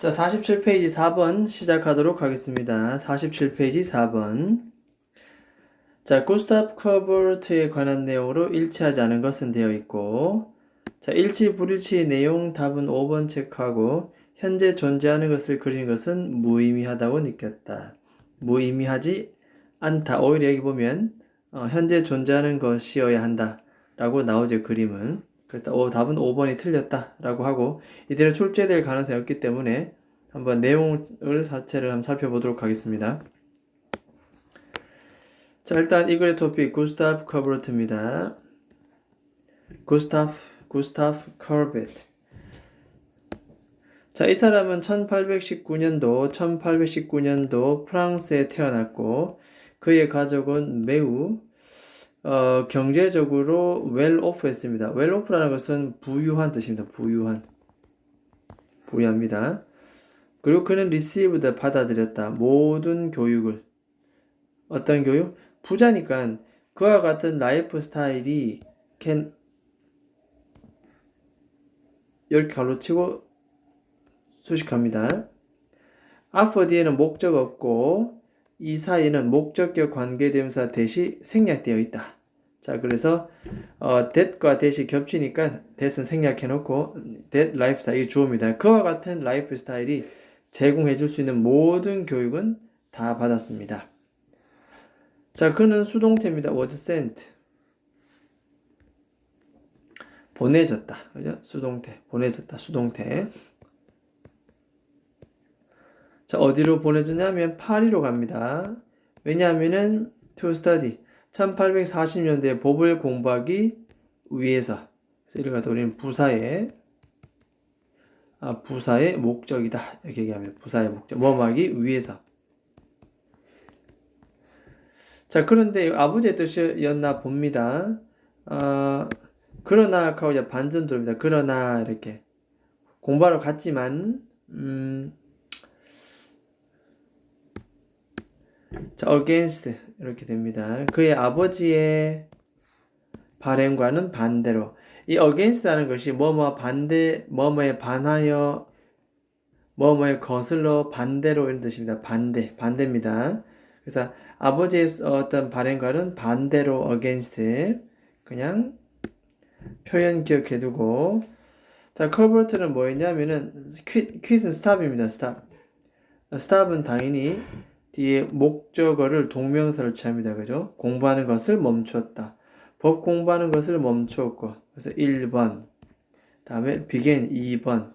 자, 47페이지 4번 시작하도록 하겠습니다. 47페이지 4번. 자, 구스타프 커버트에 관한 내용으로 일치하지 않은 것은 되어 있고, 자, 일치, 불일치 내용 답은 5번 체크하고, 현재 존재하는 것을 그리는 것은 무의미하다고 느꼈다. 무의미하지 않다. 오히려 여기 보면, 어, 현재 존재하는 것이어야 한다. 라고 나오죠, 그림은. 그래서 오, 답은 5번이 틀렸다라고 하고 이대로 출제될 가능성이 없기 때문에 한번 내용을 자체를 한번 살펴보도록 하겠습니다. 자, 일단 이 글의 토픽 구스타프 커버트입니다. 구스타프 구스타프 커버트. 자, 이 사람은 1819년도 1819년도 프랑스에 태어났고 그의 가족은 매우 어, 경제적으로 well off 했습니다. well off라는 것은 부유한 뜻입니다. 부유한. 부유합니다. 그리고 그는 received 받아들였다. 모든 교육을. 어떤 교육? 부자니까 그와 같은 라이프 스타일이 can 이렇게 갈로치고 소식합니다. after 뒤에는 목적 없고 이 사이에는 목적격 관계대명사 대시 생략되어 있다. 자, 그래서 어, that과 that이 겹치니까 that은 생략해 놓고 that lifestyle 이 주어입니다. 그와 같은 라이프 스타일이 제공해 줄 수 있는 모든 교육은 다 받았습니다. 자, 그는 수동태입니다. was sent. 보내졌다. 그죠? 수동태. 보내졌다. 수동태. 자, 어디로 보내주냐면 파리로 갑니다. 왜냐하면은 to study 1840년대 법을 공부하기 위해서 그래서 이래가 우리는 부사의 아, 부사의 목적이다 이렇게 얘기하면 부사의 목적 뭐 하기 위해서 자 그런데 아버지의 뜻이었나 봅니다. 어, 그러나 하고 반전 들어옵니다. 그러나 이렇게 공부하러 갔지만 음, 자, against 이렇게 됩니다. 그의 아버지의 바램과는 반대로 이 against라는 것이 뭐뭐 반대 뭐뭐에 반하여 뭐뭐에 거슬러 반대로 이런 뜻입니다. 반대 반대입니다. 그래서 아버지의 어떤 바램과는 반대로 against 그냥 표현 기억해두고 자 커버트는 뭐였냐면은 퀴, 퀴즈는 스탑입니다. 스탑 스탑은 당연히 뒤에 목적어를 동명사를 취합니다. 그죠? 공부하는 것을 멈추었다. 법 공부하는 것을 멈추었고 그래서 1번 다음에 begin 2번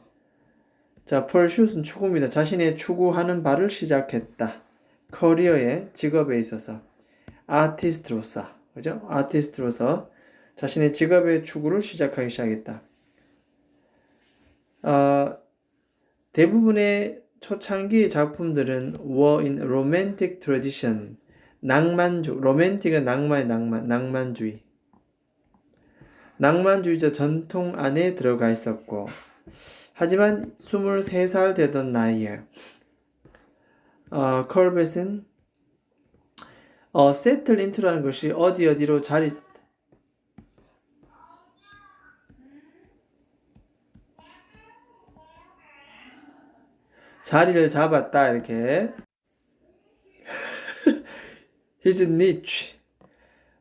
자 pursue는 추구입니다. 자신의 추구하는 바를 시작했다. 커리어의 직업에 있어서 아티스트로서 그죠? 아티스트로서 자신의 직업의 추구를 시작하기 시작했다. 어, 대부분의 초창기 작품들은 were in romantic tradition. 낭만주, 로맨틱은 낭만의 낭만, 낭만주의. 낭만주의자 전통 안에 들어가 있었고, 하지만 23살 되던 나이에, 어, 컬벳은, 어, settle into라는 것이 어디 어디로 자리, 자리를 잡았다 이렇게 his niche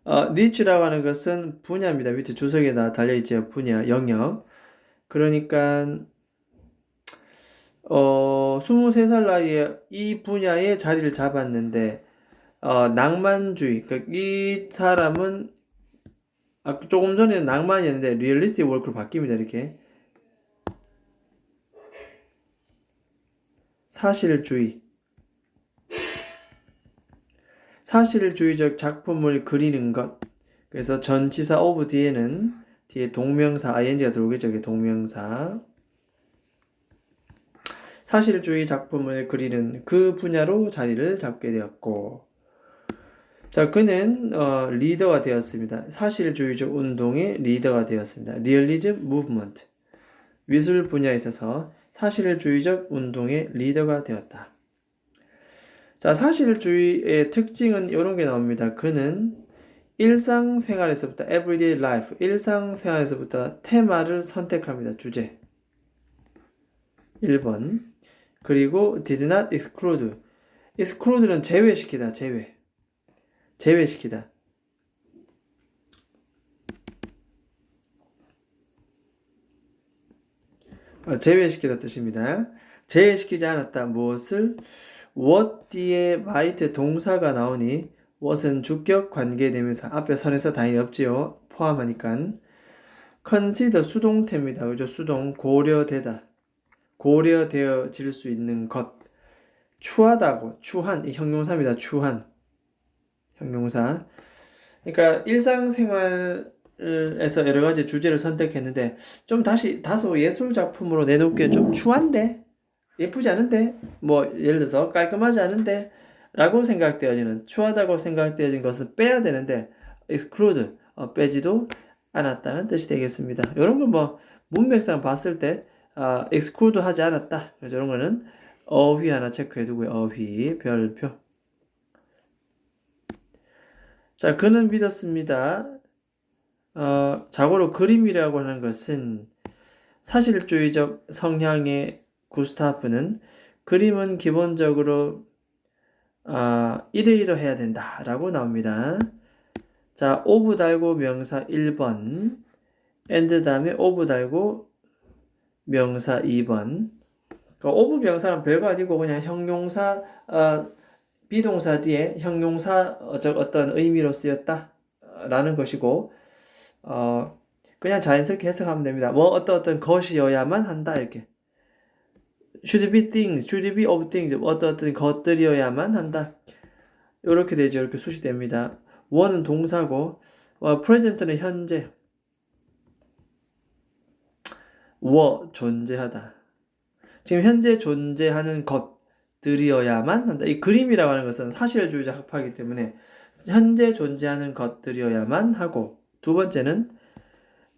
어, niche라고 하는 것은 분야입니다. 밑에 주석에다 달려있죠. 분야, 영역. 그러니까 어, 23살 나이에 이 분야에 자리를 잡았는데 어, 낭만주의 그러니까 이 사람은 아, 조금 전에 낭만이었는데 리얼리스틱 워크로 바뀝니다. 이렇게 사실주의. 사실주의적 작품을 그리는 것. 그래서 전치사 of 뒤에는 뒤에 동명사 ing가 들어오겠죠. 이게 동명사. 사실주의 작품을 그리는 그 분야로 자리를 잡게 되었고, 자, 그는 어, 리더가 되었습니다. 사실주의적 운동의 리더가 되었습니다. 리얼리즘 무브먼트. 미술 분야에 있어서 사실주의적 운동의 리더가 되었다. 자, 사실주의의 특징은 이런 게 나옵니다. 그는 일상생활에서부터 everyday life, 일상생활에서부터 테마를 선택합니다. 주제. 1번. 그리고 did not exclude. exclude는 제외시키다, 제외. 제외시키다. 제외시키다 뜻입니다. 제외시키지 않았다. 무엇을? what 뒤에 might 동사가 나오니 what은 주격 관계대명사 앞에 선에서 당연히 없지요. 포함하니까 consider 수동태입니다. 그죠? 수동 고려되다. 고려되어질 수 있는 것. 추하다고 추한 이 형용사입니다. 추한 형용사. 그러니까 일상생활 에서 여러 가지 주제를 선택했는데 좀 다시 다소 예술 작품으로 내놓기엔 좀 추한데 예쁘지 않은데 뭐 예를 들어서 깔끔하지 않은데 라고 생각되어지는 추하다고 생각되어진 것을 빼야 되는데 exclude 어, 빼지도 않았다는 뜻이 되겠습니다. 이런 거뭐 문맥상 봤을 때 아, exclude 하지 않았다. 그래서 이런 거는 어휘 하나 체크해 두고요. 어휘 별표. 자, 그는 믿었습니다. 어, 자고로 그림이라고 하는 것은 사실주의적 성향의 구스타프는 그림은 기본적으로 아, 이러이러 해야 된다 라고 나옵니다. 자, 오브 달고 명사 1번, and 다음에 오브 달고 명사 2번. 그러니까 오브 명사는 별거 아니고 그냥 형용사, 어, 비동사 뒤에 형용사 어떤 의미로 쓰였다 라는 것이고, 어, 그냥 자연스럽게 해석하면 됩니다. 뭐 어떤 어떤 것이어야만 한다 이렇게. should be things, should be of things, 어떤 어떤 것들이어야만 한다. 이렇게 되죠. 이렇게 수식됩니다. 원은 동사고, 어, present는 현재. 워 존재하다. 지금 현재 존재하는 것들이어야만 한다. 이 그림이라고 하는 것은 사실주의자 합하기 때문에 현재 존재하는 것들이어야만 하고 두 번째는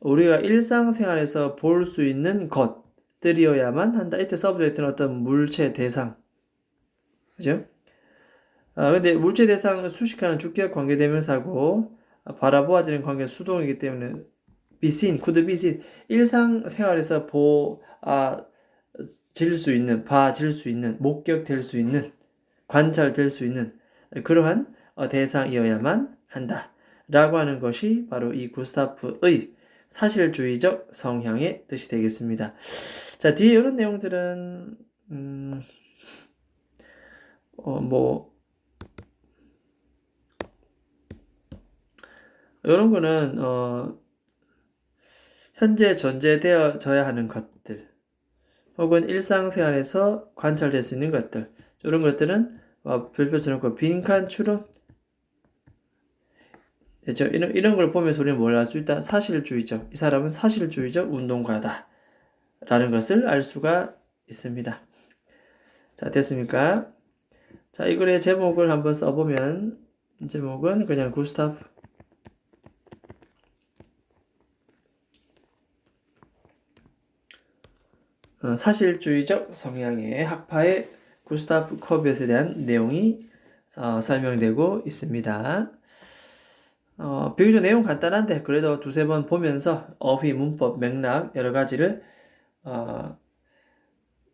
우리가 일상생활에서 볼 수 있는 것들이어야만 한다. 이때 서브젝트는 어떤 물체 대상. 그죠? 아, 근데 물체 대상 수식하는 주격 관계 대명사고 아, 바라보아지는 관계 수동이기 때문에 could be seen. 일상생활에서 보, 아, 질 수 있는, 봐질 수 있는, 목격될 수 있는, 관찰될 수 있는 그러한 어, 대상이어야만 한다. 라고 하는 것이 바로 이 구스타프의 사실주의적 성향의 뜻이 되겠습니다. 자, 뒤에 이런 내용들은, 음, 어, 뭐, 이런 거는, 어, 현재 존재되어져야 하는 것들, 혹은 일상생활에서 관찰될 수 있는 것들, 이런 것들은 어, 별표처럼 그 빈칸 추론, 됐죠? 이런, 이런 걸 보면서 우리는 뭘 알 수 있다? 사실주의적. 이 사람은 사실주의적 운동가다. 라는 것을 알 수가 있습니다. 자, 됐습니까? 자, 이 글의 제목을 한번 써보면, 제목은 그냥 구스타프 어, 사실주의적 성향의 학파의 구스타프 커비엇에 대한 내용이 어, 설명되고 있습니다. 어, 비교적 내용 간단한데 그래도 두세 번 보면서 어휘, 문법, 맥락 여러 가지를 어,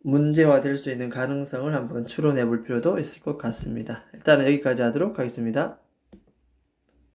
문제화될 수 있는 가능성을 한번 추론해 볼 필요도 있을 것 같습니다. 일단은 여기까지 하도록 하겠습니다.